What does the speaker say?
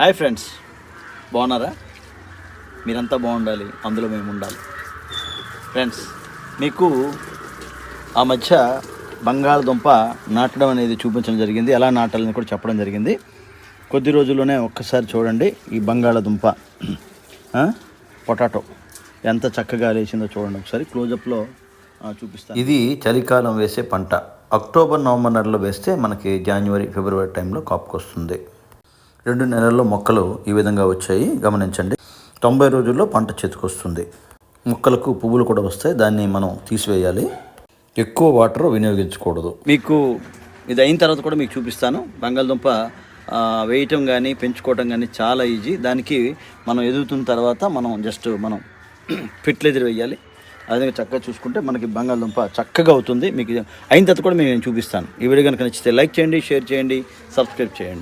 Hi friends. బాగున్నారా? మీరంతా బాగుండాలి అందులో మేము ఉండాలి ఫ్రెండ్స్ మీకు ఆ మధ్య బంగాళదుంప నాటడం అనేది చూపించడం జరిగింది. ఎలా నాటాలని కూడా చెప్పడం జరిగింది. కొద్ది రోజుల్లోనే ఒక్కసారి చూడండి ఈ బంగాళదుంప పొటాటో. ఎంత చక్కగా లేచిందో చూడండి ఒకసారి. క్లోజప్లో చూపిస్తాను. ఇది చలికాలం వేసే పంట. అక్టోబర్ నవంబర్ నెలలో వేస్తే మనకి జనవరి ఫిబ్రవరి టైంలో కాపుకొస్తుంది. రెండు నెలల్లో మొక్కలు ఈ విధంగా వచ్చాయి. గమనించండి. తొంభై రోజుల్లో పంట చేతికొస్తుంది. మొక్కలకు పువ్వులు కూడా వస్తాయి. దాన్ని మనం తీసివేయాలి. ఎక్కువ వాటర్ వినియోగించకూడదు. మీకు ఇది అయిన తర్వాత కూడా మీకు చూపిస్తాను. బంగాళదుంప వేయటం కానీ పెంచుకోవటం కానీ చాలా ఈజీ. దానికి మనం ఎదుగుతున్న తర్వాత మనం జస్ట్ మనం ఫెర్టిలైజర్ వేయాలి. అదే చక్కగా చూసుకుంటే మనకి బంగాళదుంప చక్కగా అవుతుంది. మీకు అయిన తర్వాత కూడా మేము చూపిస్తాను. ఈ వీడియో కనుక నచ్చితే లైక్ చేయండి షేర్ చేయండి సబ్స్క్రైబ్ చేయండి.